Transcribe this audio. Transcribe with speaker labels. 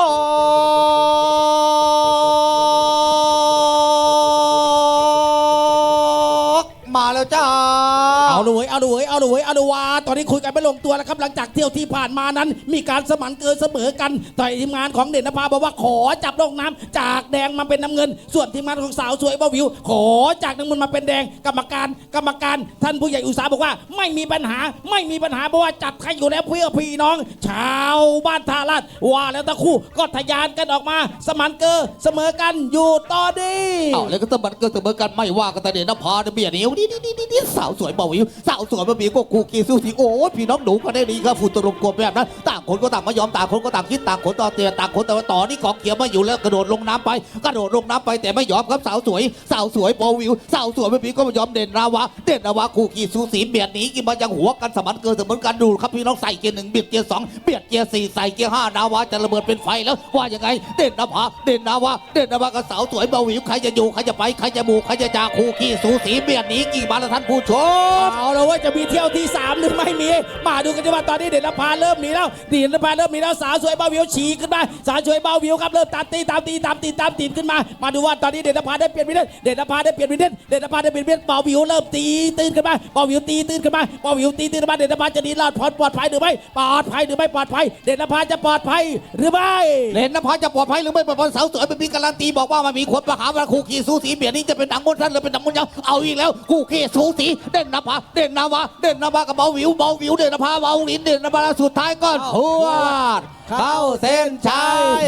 Speaker 1: อ มาแล้วจ้า
Speaker 2: เอาดูเว้ยเอาดูเว้ยเอาดูเว้ยเอาดูว่าตอนนี้คุยกันไม่ลงตัวแล้วครับ หลังจากเที่ยวที่ผ่านมานั้น มีการสมันเกินเสมอกันแต่ทีมงานของเด่นนภาบอกว่าขอจับลงน้ำจากแดงมาเป็นน้ำเงิน ส่วนทีมงานของสาวสวยบาวิว ขอจากน้ำเงินมาเป็นแดง กรรมการกรรมการ ท่านผู้ใหญ่อุตสาหบอกว่า ไม่มีปัญหาไม่มีปัญหาเพราะว่าจัดให้อยู่แล้วเพื่อพี่น้อง ชาวบ้านท่าลาดว่าแล้วตะคู่ก็ทะยานกันออกมา สมันเกอร์เสมอกันอยู่ต่อดี
Speaker 3: เอาแล้วก็สมันเกิดเสมอกันไม่ว่ากันแต่เด่นนภาเบียดเหนียวนี่นี่นี่นี่สาวสวยเบาวิวสาวสวยบะหมี่ก็กูกีสู้สีโอ้ยพี่น้องหนูกันได้ดีครับฝุ่นตลมกลมแบบนั้นต่างคนก็ต่างไม่ยอมต่างคนก็ต่างคิดต่างคนต่อเตียต่างคนแต่ว่าต่อนี่กองเขียวมาอยู่แล้วกระโดดลงน้ำไปกระโดดลงน้ำไปแต่ไม่ยอมครับสาวสวย สาวสวยเบาวิวสาวสวยบะหมี่ก็ไม่ยอมเด่นนาวาเด่นนาวากูกีสู้สีเบียดหนีกินมายังหัวกันสมันเกิดเสมอกันดูครับพี่น้องใส่เกียร์หนึ่งเบียดเกียร์สองเบียดเกียร์สี่ใส่เกียร์ห้านาวาจะระเบิดเป็นไฟแล้วว่ายังไงเด่นนภาเด่นนาวาเด่นนาวากับสาวสวยเบาวิวใครจะอยู่ใครจะไปใครจะบูใครจะจาคู่ขี้สูสีเบียดหนีกี่มาแล้วท่านผู้ชม
Speaker 2: เอาแล้วว่าจะมีเที่ยวที่ 3 หรือไม่มี มาดูกันดีว่าตอนนี้เด่นนภาเริ่มหนีแล้วเด่นนภาเริ่มหนีแล้วสาวสวยเบาวิวฉีกขึ้นมาสาวสวยเบาวิวครับเริ่มตามตีตามตีตามตีตามตีขึ้นมา มาดูว่าตอนนี้เด่นนภาได้เปลี่ยนวินเทจเด่นนภาได้เปลี่ยนวินเทจเด่นนภาได้เปลี่ยนวินเทจเบาวิวเริ่มตีตื่นขึ้นมาเบาวิวตีตื่นขึ้นมาเบาวิวตีตื่นขึ้นมาเด่นนภาจะหนีรอดพ้นปลอดภัยหรือไม่ปลอดภัยหรือไม่ปลอดภัย เด่นนภาจะปลอดภัยหรือไม่
Speaker 3: เลนนภาจะปลอดภัยหรือไม่ปลอดภัยสาวสวยเป็นมีการันตีบอกว่ามันมีคนมาหาว่าคู่ขี้สูสีเบียดนี้จะเป็นหนังมนต์ท่านหรือเป็นหนังมนต์ยังเอาอีกแล้วคู่ขี้สูสีเด่นนภาเด่นนาวาเด่นนาวากับเบาวิวเบาวิวเด่นนภาเบาลินเด่นนภาสุดท้ายก็พวดเข้าเส้นชัย